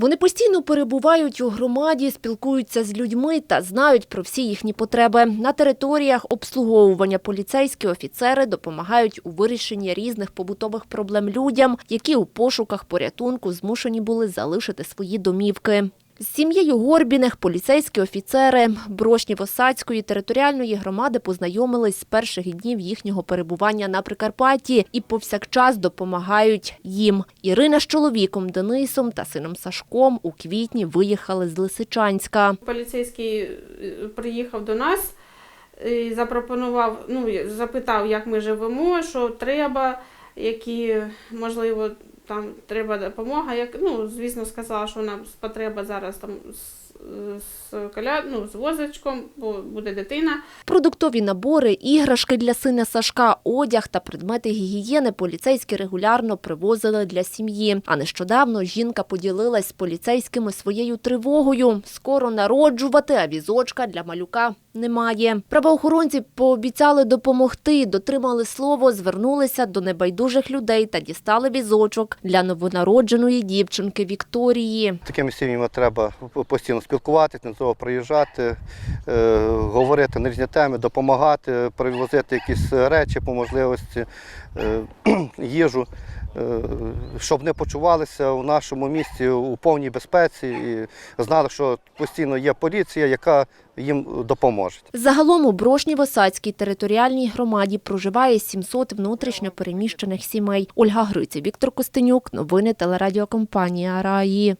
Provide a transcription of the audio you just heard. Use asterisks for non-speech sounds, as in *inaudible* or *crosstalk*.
Вони постійно перебувають у громаді, спілкуються з людьми та знають про всі їхні потреби. На територіях обслуговування поліцейські офіцери допомагають у вирішенні різних побутових проблем людям, які у пошуках порятунку змушені були залишити свої домівки. З сім'єю Горбіних поліцейські офіцери Брошнєво-Сацької територіальної громади познайомились з перших днів їхнього перебування на Прикарпатті і повсякчас допомагають їм. Ірина з чоловіком Денисом та сином Сашком у квітні виїхали з Лисичанська. Поліцейський е, приїхав до нас і запропонував, ну, запитав, як ми живемо, що треба, які, можливо, там треба допомога. Як, ну, звісно, сказала, що вона потреба зараз там з, коля, ну, з возочком, бо буде дитина. Продуктові набори, іграшки для сина Сашка, одяг та предмети гігієни поліцейські регулярно привозили для сім'ї. А нещодавно жінка поділилась з поліцейськими своєю тривогою. Скоро народжувати, а візочка для малюка немає. Правоохоронці пообіцяли допомогти, дотримали слово, звернулися до небайдужих людей та дістали візочок для новонародженої дівчинки Вікторії. Такими сім'ями треба постійно спілкуватися, не треба приїжджати, е, говорити на різні теми, допомагати, привозити якісь речі по можливості, е, *clears throat* їжу, е, щоб не почувалися у нашому місті у повній безпеці і знали, що постійно є поліція, яка їм допоможе. Загалом у Брошнєво-Сацькій територіальній громаді проживає 700 внутрішньо переміщених сімей. Ольга Гриця, Віктор Костенюк. Новини телерадіокомпанія Раї.